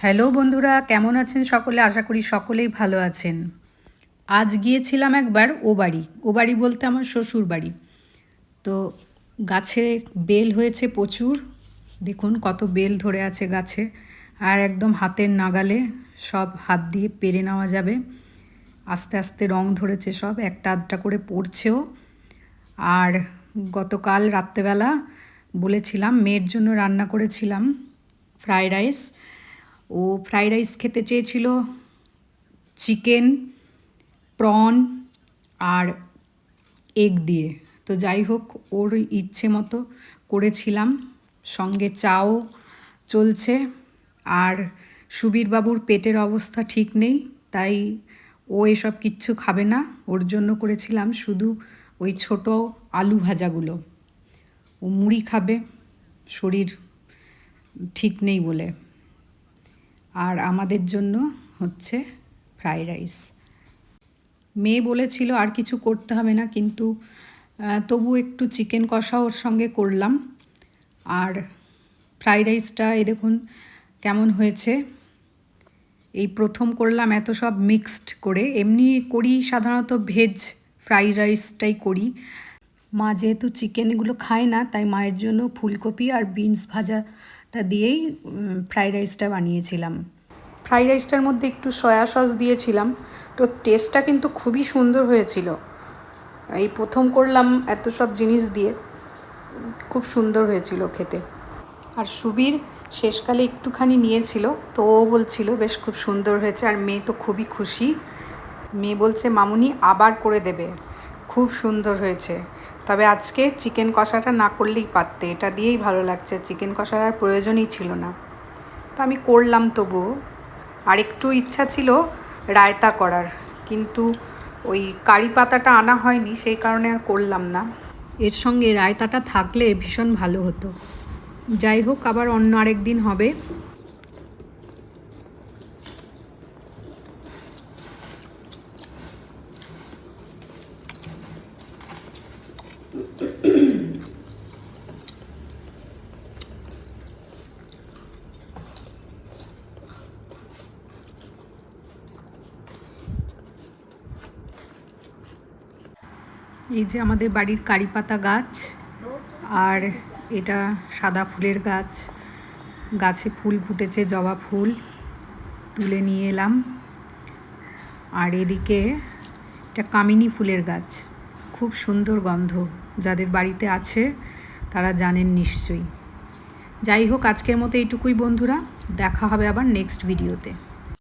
Hello বন্ধুরা, কেমন আছেন সকলে? আশা করি সকলেই ভালো আছেন। আজ গিয়েছিলাম একবার ও বাড়ি। ও বাড়ি বলতে আমার শ্বশুর বাড়ি। তো গাছে বেল হয়েছে প্রচুর। দেখুন কত বেল ধরে আছে গাছে। আর একদম হাতের নাগালে সব হাত দিয়ে পেরে নেওয়া যাবে। আস্তে আস্তে রং ধরেছে সব, একটা আধটা করে পড়ছেও। আর গতকাল রাত্রেবেলা বলেছিলাম, মেয়ের জন্য রান্না করেছিলাম ফ্রাইড রাইস। ও ফ্রাইড রাইস খেতে চেয়েছিল চিকেন প্রন আর এগ দিয়ে। তো যাই হোক, ওর ইচ্ছে মতো করেছিলাম। সঙ্গে চাও চলছে আর সুবীরবাবুর পেটের অবস্থা ঠিক নেই, তাই ও এসব কিচ্ছু খাবে না। ওর জন্য করেছিলাম শুধু ওই ছোট আলু ভাজাগুলো। ও মুড়ি খাবে, শরীর ঠিক নেই বলে। আর আমাদের জন্য হচ্ছে ফ্রাইড রাইস। মেয়ে বলেছিল আর কিছু করতে হবে না, কিন্তু তবু একটু চিকেন কষা ওর সঙ্গে করলাম। আর ফ্রাইড রাইসটা, এই দেখুন, কেমন হয়েছে। এই প্রথম করলাম এত সব মিক্সড করে। এমনি করি সাধারণত ভেজ ফ্রাইড রাইসটাই করি। মা যেহেতু চিকেন এগুলো খায় না, তাই মায়ের জন্য ফুলকপি আর বিনস ভাজাটা দিয়েই ফ্রাইড রাইসটা বানিয়েছিলাম। ফ্রাইড রাইসটার মধ্যে একটু সয়া সস দিয়েছিলাম। তো টেস্টটা কিন্তু খুবই সুন্দর হয়েছিল। এই প্রথম করলাম এত সব জিনিস দিয়ে। খুব সুন্দর হয়েছিল খেতে। আর সুবীর শেষকালে একটুখানি নিয়েছিল। তো ও বলছিল, বেশ, খুব সুন্দর হয়েছে। আর মেয়ে তো খুবই খুশি। মেয়ে বলছে, মামুনি আবার করে দেবে। খুব সুন্দর হয়েছে। তবে আজকে চিকেন কষাটা না করলেই পারতে। এটা দিয়েই ভালো লাগছে, চিকেন কষার আর প্রয়োজনই ছিল না। তো আমি করলাম তবুও। আর একটু ইচ্ছা ছিল রায়তা করার, কিন্তু ওই কারি পাতাটা আনা হয়নি, সেই কারণে আর করলাম না। এর সঙ্গে রায়তাটা থাকলে ভীষণ ভালো হতো। যাই হোক, আবার অন্য আরেক দিন হবে। এই যে আমাদের বাড়ির কারি পাতা গাছ আর এটা সাদা ফুলের গাছ। গাছে ফুল ফুটেছে, জবা ফুল তুলে নিয়ে এলাম। আর এদিকে এটা কামিনী ফুলের গাছ। খুব সুন্দর গন্ধ। যাদের বাড়িতে আছে, তারা জানেন নিশ্চয়ই। যাই হোক, আজকের মতো এইটুকুই বন্ধুরা। দেখা হবে আবার নেক্সট ভিডিওতে